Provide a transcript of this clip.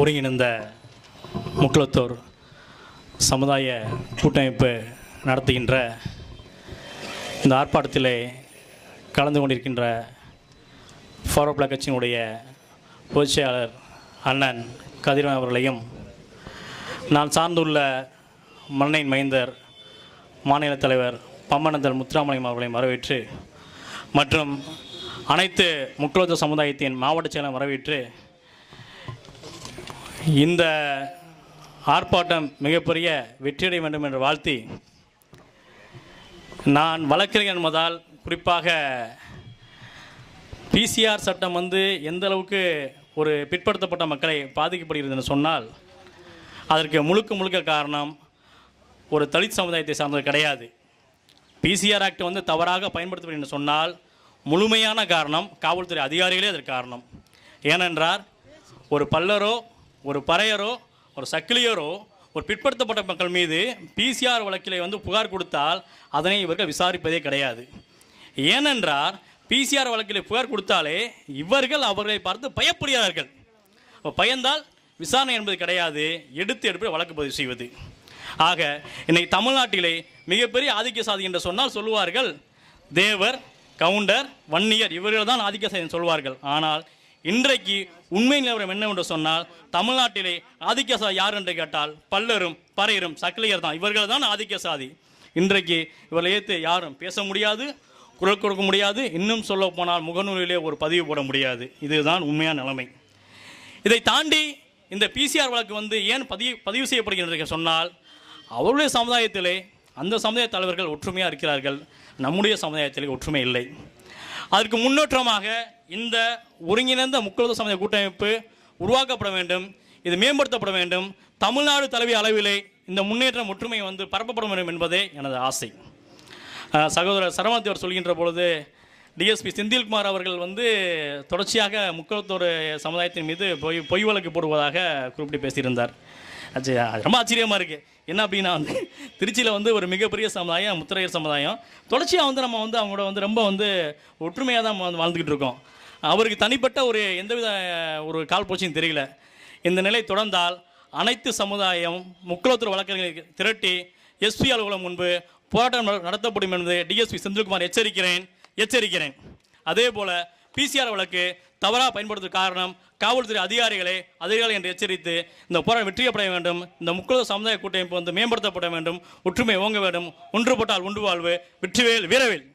ஒருங்கிணைந்த முக்குளத்தூர் சமுதாய கூட்டமைப்பு நடத்துகின்ற இந்த ஆர்ப்பாட்டத்திலே கலந்து கொண்டிருக்கின்ற ஃபார்வர்ட் பிளாக் கட்சியினுடைய பொதுச்செயலாளர் அண்ணன் கதிரவன் அவர்களையும் நான் சார்ந்துள்ள மன்னையின் மைந்தர் மாநில தலைவர் பம்மனந்தல் முத்துராமலிங்கம் அவர்களையும் வரவேற்று மற்றும் அனைத்து முக்குளத்தூர் சமுதாயத்தின் மாவட்ட செயலர் வரவேற்று இந்த ஆர்ப்பாட்டம் மிகப்பெரிய வெற்றியடைய வேண்டும் என்று வாழ்த்தி நான் வழக்கறிஞர் என்பதால் குறிப்பாக பிசிஆர் சட்டம் வந்து எந்த அளவுக்கு ஒரு பிற்படுத்தப்பட்ட மக்களை பாதிக்கப்படுகிறது என்று சொன்னால் அதற்கு முழுக்க முழுக்க காரணம் ஒரு தலித் சமுதாயத்தை சார்ந்தது கிடையாது. பிசிஆர் ஆக்ட் வந்து தவறாக பயன்படுத்தப்படுகிறது என்று சொன்னால் முழுமையான காரணம் காவல்துறை அதிகாரிகளே அதற்கு காரணம். ஏனென்றால் ஒரு பல்லரோ ஒரு பறையரோ ஒரு சக்கிலியரோ ஒரு பிற்படுத்தப்பட்ட மக்கள் மீது பிசிஆர் வழக்கிலே வந்து புகார் கொடுத்தால் அதனை இவர்கள் விசாரிப்பதே கிடையாது. ஏனென்றால் பிசிஆர் வழக்கிலே புகார் கொடுத்தாலே இவர்கள் அவர்களை பார்த்து பயப்படுகிறார்கள். பயந்தால் விசாரணை என்பது கிடையாது எடுத்து எடுத்து வழக்கு பதிவு செய்வது. ஆக இன்னைக்கு தமிழ்நாட்டிலே மிகப்பெரிய ஆதிக்க சாதி என்று சொன்னால் சொல்லுவார்கள் தேவர் கவுண்டர் வன்னியர் இவர்கள் தான் ஆதிக்க சாதி சொல்வார்கள். ஆனால் இன்றைக்கு உண்மை நிலவரம் என்னவென்று சொன்னால் தமிழ்நாட்டிலே ஆதிக்க சாதி யார் என்று கேட்டால் பல்லரும் பறையரும் சக்கலையர் தான். இவர்கள் தான் ஆதிக்க சாதி இன்றைக்கு இவர்களை ஏற்று யாரும் பேச முடியாது குரல் கொடுக்க முடியாது இன்னும் சொல்ல போனால் முகநூலிலே ஒரு பதிவு போட முடியாது. இதுதான் உண்மையான நிலைமை. இதை தாண்டி இந்த பிசிஆர் வழக்கு வந்து ஏன் பதிவு பதிவு செய்யப்படுகின்றது சொன்னால் அவருடைய சமுதாயத்திலே அந்த சமுதாய தலைவர்கள் ஒற்றுமையாக இருக்கிறார்கள். நம்முடைய சமுதாயத்திலே ஒற்றுமை இல்லை. அதற்கு முன்னேற்றமாக இந்த ஒருங்கிணைந்த முக்கியத்துவ சமய கூட்டமைப்பு உருவாக்கப்பட வேண்டும் இது மேம்படுத்தப்பட வேண்டும் தமிழ்நாடு தலைவி அளவிலே இந்த முன்னேற்றம் ஒற்றுமை வந்து பரப்பப்பட வேண்டும் என்பதே எனது ஆசை. சகோதரர் சரவணத்தி அவர் சொல்கின்ற பொழுது டிஎஸ்பி செந்தில்குமார் அவர்கள் வந்து தொடர்ச்சியாக முக்கியத்துவ சமுதாயத்தின் மீது பொய் பொய் வழக்கு போடுவதாக குறிப்பிட்டு பேசியிருந்தார். அது ரொம்ப ஆச்சரியமாக இருக்குது என்ன அப்படின்னா வந்து திருச்சியில் வந்து ஒரு மிகப்பெரிய சமுதாயம் முத்திரையர் சமுதாயம். தொடர்ச்சியாக வந்து நம்ம வந்து அவங்களோட வந்து ரொம்ப வந்து ஒற்றுமையாக தான் வந்து வாழ்ந்துக்கிட்டு இருக்கோம். அவருக்கு தனிப்பட்ட ஒரு எந்தவித ஒரு கால் போச்சுன்னு தெரியல. இந்த நிலை தொடர்ந்தால் அனைத்து சமுதாயம் முக்கியத்துவ வழக்கறிஞர்களை திரட்டி எஸ்பி அலுவலகம் முன்பு போராட்டம் நட- நடத்தப்படும் என்பது டிஎஸ்பி செந்தில்குமார் எச்சரிக்கிறேன் எச்சரிக்கிறேன். அதே போல பிசிஆர் வழக்கு தவறாக பயன்படுத்தும் காரணம் காவல்துறை அதிகாரிகளை அதிகாரிகள் என்று எச்சரித்து இந்த போராட்டம் வெற்றியப்பட வேண்டும் இந்த முக்கிய சமுதாய கூட்டமைப்பு வந்து மேம்படுத்தப்பட வேண்டும் ஒற்றுமை ஓங்க வேண்டும் ஒன்றுபட்டால் உண்டு வாழ்வு வெற்றிவேல் வீரவேல்.